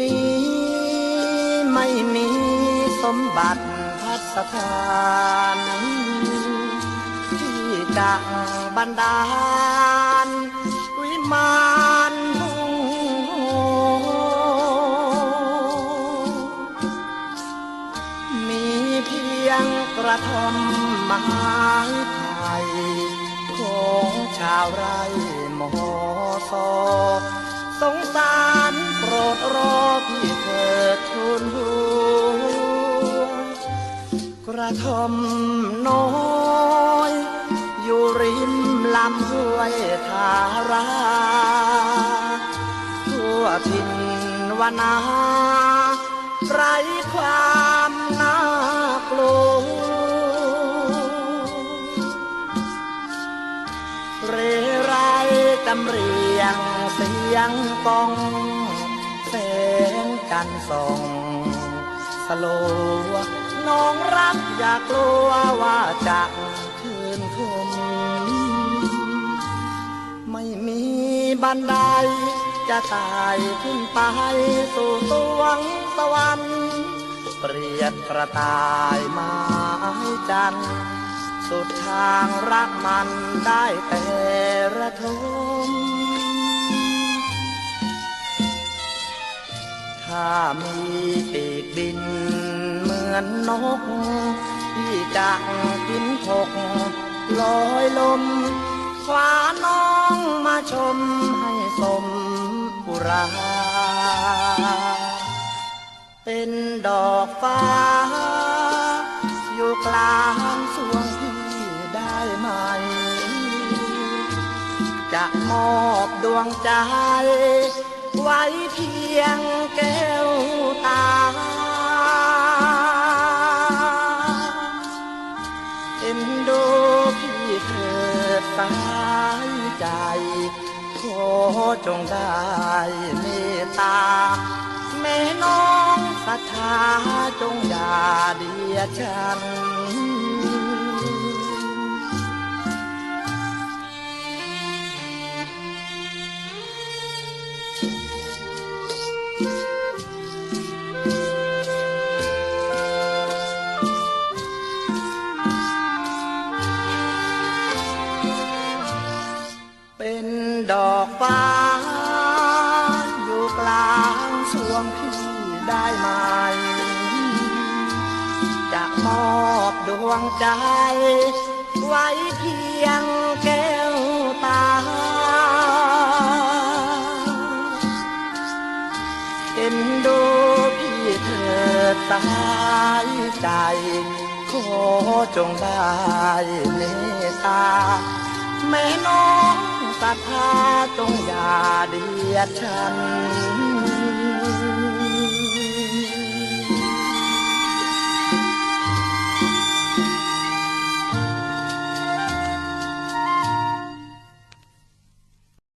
นี้ไม่มีสมบัติพัสถานที่จะบันดาลวิมานหุ่งมีเพียงกระทอมไม้ไผ่ของชาวไร่หมอสอสงสาร นหัวกระท่อมน้อยอยู่ริมลำห้วยทาราทั่วถิ่นวนาไรความน่ากลัวเรไรจำเรียงเสียงกอง งจันส่องสโลวน้องรักอย่ากลัวว่าจะคืนทุนไม่มีบันไดจะตายขึ้นไปสู่สวงสวรรค์เปรียบกระต่ายไม้จันทร์สุดทางรักมันได้แต่ระ มือนนก ที่จะกินพกลอยลมคว้าน้องมาชมให้สมบุรา เป็นดอกฟ้า อยู่กลางสวงพี่ได้ไหม จะมอบดวงใจ ไว้เพียงแก้ว สายใจ ขอจงได้เมตตา แม่น้องศรัทธาจงอย่าเดียดฉันเป็น อกฟ้าอยู่กลางสวงพี่ได้ไหมจะมอบดวงใจ ไว้เพียงแก้วตาเอ็นดูพี่เถิดสายใจขอจงได้เมตตาแม่น้อง ศรัทธาจงอย่าเดือดฉัน